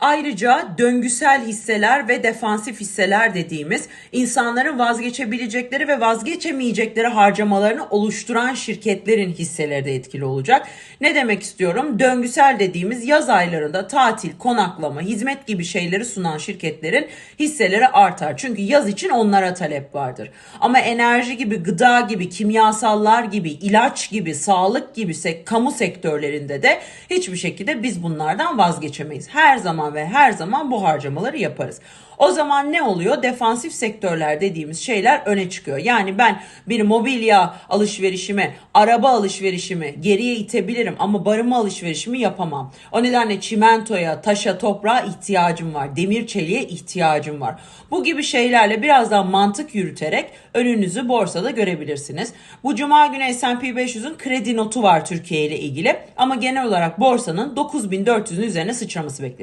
Ayrıca döngüsel hisseler ve defansif hisseler dediğimiz insanların vazgeçebilecekleri ve vazgeçemeyecekleri harcamalarını oluşturan şirketlerin hisseleri de etkili olacak. Ne demek istiyorum? Döngüsel dediğimiz yaz aylarında tatil, konaklama, hizmet gibi şeyleri sunan şirketlerin hisseleri artar. Çünkü yaz için onlara talep vardır. Ama enerji gibi, gıda gibi, kimyasallar gibi, ilaç gibi, sağlık gibi kamu sektörlerinde de hiçbir şekilde biz bunlardan vazgeçemeyiz. Her zaman ve her zaman bu harcamaları yaparız. O zaman ne oluyor? Defansif sektörler dediğimiz şeyler öne çıkıyor. Yani ben bir mobilya alışverişimi, araba alışverişimi geriye itebilirim ama barınma alışverişimi yapamam. O nedenle çimentoya, taşa, toprağa ihtiyacım var. Demir çeliğe ihtiyacım var. Bu gibi şeylerle biraz daha mantık yürüterek önünüzü borsada görebilirsiniz. Bu cuma günü S&P 500'ün kredi notu var Türkiye ile ilgili ama genel olarak borsanın 9400'ün üzerine sıçraması bekleniyor.